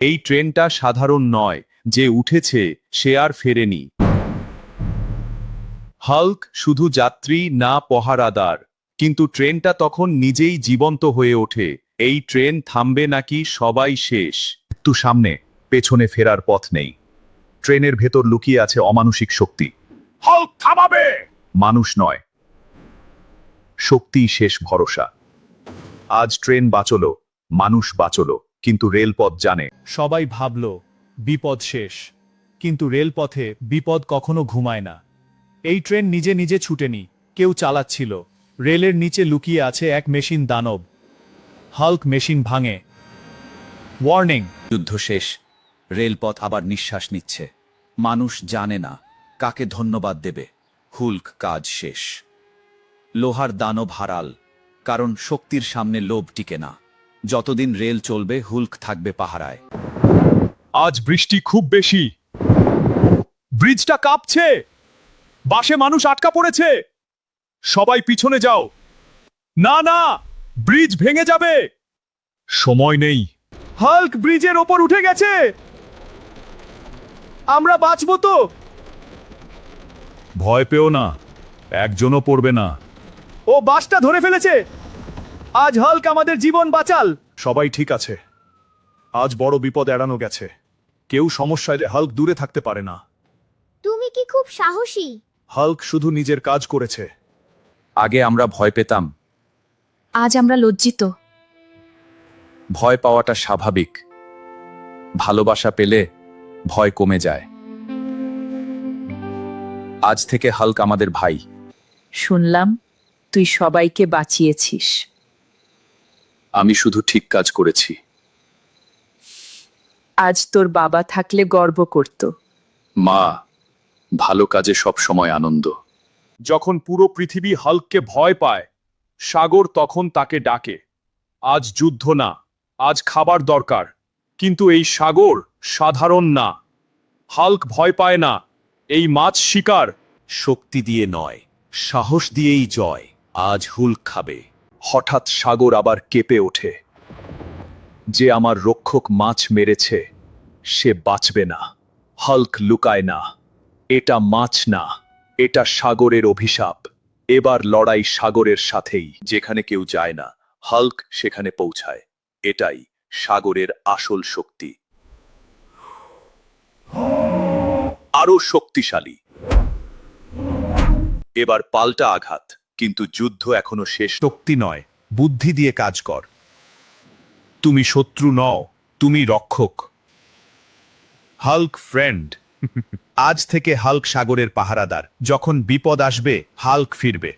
এই ট্রেনটা সাধারণ নয় যে উঠেছে সে আর ফেরেনি। হাল্ক শুধু যাত্রী না পহারাদার। কিন্তু ট্রেনটা তখন নিজেই জীবন্ত হয়ে ওঠে। এই ট্রেন থামবে নাকি সবাই শেষ। একটু সামনে পেছনে ফেরার পথ নেই। ট্রেনের ভেতর লুকিয়ে আছে অমানসিক শক্তি। হাল্ক থামাবে! মানুষ নয়। শক্তি শেষ ভরসা। আজ ট্রেন বাঁচলো মানুষ বাঁচলো কিন্তু রেলপথ জানে। সবাই ভাবল, বিপদ শেষ। কিন্তু রেলপথে বিপদ কখনো ঘুমায় না। এই ট্রেন নিজে নিজে ছুটেনি, কেউ চালাচ্ছিল। রেলের নিচে লুকিয়ে আছে এক মেশিন দানব। হাল্ক মেশিন ভাঙে। ওয়ার্নিং। যুদ্ধ শেষ। রেলপথ আবার নিঃশ্বাস নিচ্ছে। মানুষ জানে না কাকে ধন্যবাদ দেবে। হুল্ক কাজ শেষ। লোহার দানব হারাল, কারণ শক্তির সামনে লোভ টিকে না। যতদিন রেল চলবে হুল্ক থাকবে পাহারায়। আজ বৃষ্টি খুব বেশি। ব্রিজটা কাঁপছে। বাসে মানুষ আটকা পড়েছে। সবাই পিছনে যাও। না না ব্রিজ ভেঙে যাবে। সময় নেই। হাল্ক ব্রিজের ওপর উঠে গেছে। আমরা বাঁচবো তো। ভয় পেও না। একজনও পড়বে না। ও বাসটা ধরে ফেলেছে। আজ হাল্ক আমাদের জীবন বাঁচাল। সবাই ঠিক আছে। আজ বড় বিপদ এড়ানো গেছে। কেউ সমস্যায় হাল্ক দূরে থাকতে পারে না। তুমি কি খুব সাহসী? হাল্ক শুধু নিজের কাজ করেছে। আগে আমরা ভয় পেতাম। আজ আমরা লজ্জিত। ভয় পাওয়াটা স্বাভাবিক। ভালোবাসা পেলে ভয় কমে যায়। আজ থেকে হাল্ক আমাদের ভাই। শুনলাম তুই সবাইকে বাঁচিয়েছিস। আমি শুধু ঠিক কাজ করেছি। আজ তোর বাবা থাকলে গর্ব করত। মা ভালো কাজে সব সময় আনন্দ। যখন পুরো পৃথিবী হাল্ককে ভয় পায় সাগর তখন তাকে ডাকে। আজ যুদ্ধ না আজ খাবার দরকার। কিন্তু এই সাগর সাধারণ না। হাল্ক ভয় পায় না এই মাছ শিকার শক্তি দিয়ে নয় সাহস দিয়েই জয় আজ হুল্ক খাবে। হঠাৎ সাগর আবার কেঁপে ওঠে। যে আমার রক্ষক মাছ মেরেছে, সে বাঁচবে না, হাল্ক লুকায় না। এটা মাছ না, এটা সাগরের অভিশাপ। এবার লড়াই সাগরের সাথেই, যেখানে কেউ যায় না, হাল্ক সেখানে পৌঁছায়। এটাই সাগরের আসল শক্তি। আরও শক্তিশালী। এবার পাল্টা আঘাত। কিন্তু যুদ্ধ এখনও শেষ। শক্তি নয়, বুদ্ধি দিয়ে কাজ কর। তুমি শত্রু নও, তুমি রক্ষক। হাল্ক ফ্রেন্ড, আজ থেকে হাল্ক সাগরের পাহারাদার। যখন বিপদ আসবে, হাল্ক ফিরবে।